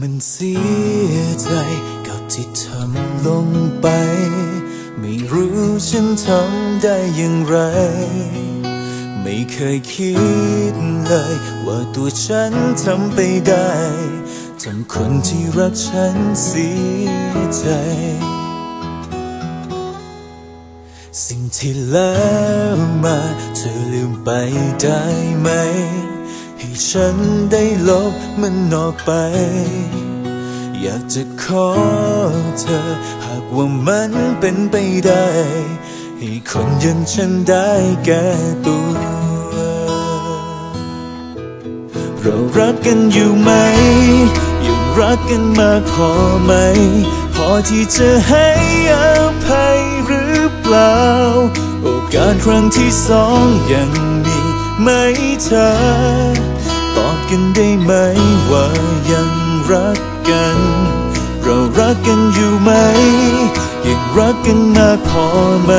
มันเสียใจกับที่ทำลงไป ไม่รู้ฉันทำได้อย่างไร ไม่เคยคิดเลย ว่าตัวฉันทำไปได้ทำคนที่รักฉันเสียใจ สิ่งที่แล้วมาเธอลืมไปได้ไหม ให้ฉันได้ลบมันออกไป อยากจะขอเธอ หากว่ามันเป็นไปได้ ให้คนยังฉันได้แก้ตัวเรารักกันอยู่ไหม ยังรักกันมากพอไหม พอที่จะให้อภัยหรือเปล่า โอกาสครั้งที่สองยังมีไหมเธอ กันได้ไหมว่ายังรักกัน เรารักกันอยู่ไหม ยังรักกันมากพอไหม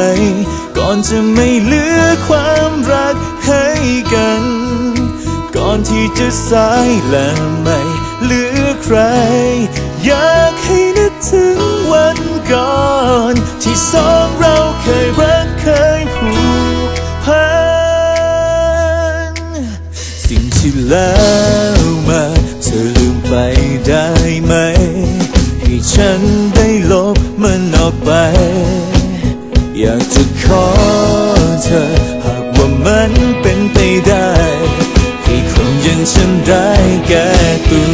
ก่อนจะไม่เหลือความรักให้กัน ก่อนที่จะสายและไม่เหลือใคร อยากให้นึกถึงวันก่อน ที่สองเราเคยรัก ที่แล้วมาเธอลืมไปได้ไหม ให้ฉันได้ลบมันออกไป อยากจะขอเธอหากว่ามันเป็นไปได้ ให้คนอยังฉันได้แก้ตัว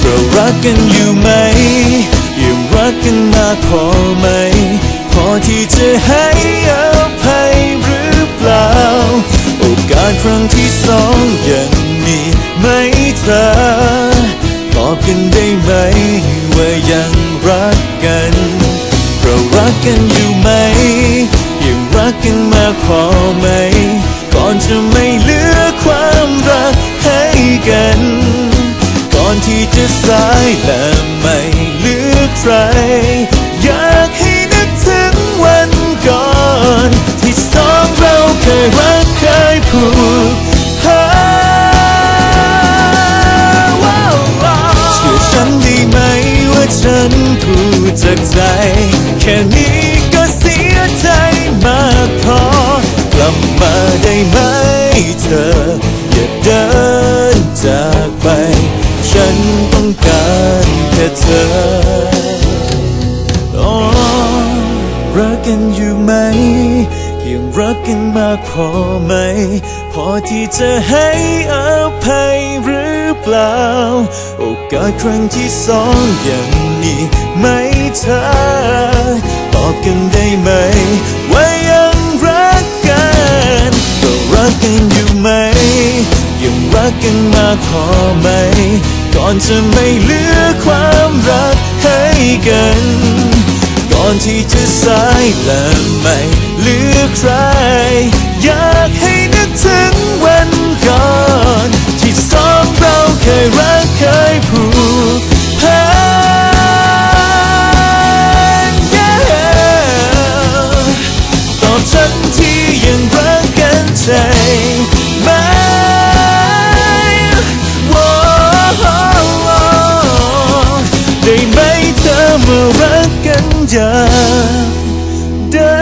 เรารักกันอยู่ไหมยังรักกันมากพอไหม พอที่จะให้ ครั้งที่สองยังมีไหมเธอ ตอบกันได้ไหมว่ายังรักกันเรารักกันอยู่ไหม ยังรักกันมากพอไหม ก่อนจะไม่เหลือความรักให้กัน ก่อนที่จะสายและไม่เหลือใคร ฉันพูดจากใจ แค่นี้ก็เสียใจมากพอกลับมาได้ไหมเธอ อย่าเดินจากไป ฉันต้องการแค่เธออ๋อรักกันอยู่ไหม ยังรักกันมากพอไหม พอที่จะให้อภัย ล่า โอกาสครั้งที่สองยังมีไหมเธอ ตอบกันได้ไหม ว่ายังรักกันเรารักกันอยู่ไหม ยังรักกันมากพอไหม ก่อนจะไม่เหลือความรักให้กัน ก่อนที่จะสายและไม่เหลือใคร อยากให้ เคยรักเคยผูกพัน Yeah ตอบฉันที่ยังรักกันใจไหมว้าวได้ไหมเธอมื่อรักกันอย่างเดิ